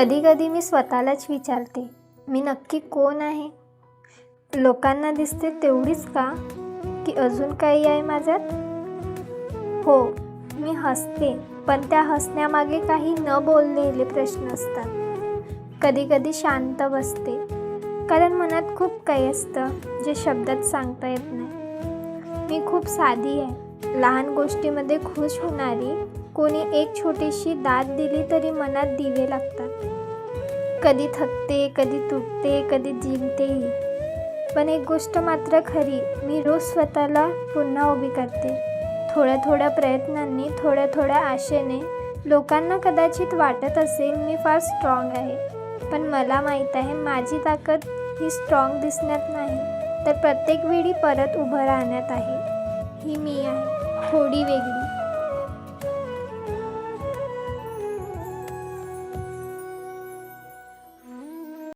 कधी कधी मी स्वतःलाच विचारते मी नक्की कोण आहे? लोकांना दिसते तेवढीच का? की अजून काही आहे माझ्यात? हो मी हसते पण त्या हसण्यामागे काही न बोललेले प्रश्न असतात. कधी कधी शांत बसते कारण मनात खूप काही असतं जे शब्दात सांगता येत नाही. मी खूप साधी आहे लहान गोष्टीमध्ये खुश होणारी कोणी एक छोटीशी दाद दिली तरी मनात दिवे लागतात. कधी थकते कधी तुटते कधी जिंकतेही. पण एक गोष्ट मात्र खरी मी रोज स्वतःला पुन्हा उभी करते. थोड्या थोड्या प्रयत्नांनी थोड्या थोड्या आशेने लोकांना कदाचित वाटत असेल मी फार स्ट्रॉंग आहे. पण मला माहीत आहे माझी ताकद ही स्ट्रॉंग दिसण्यात नाही. तर प्रत्येक वेळी परत उभं राहण्यात आहे. ही मी आहे. थोडी वेगळी.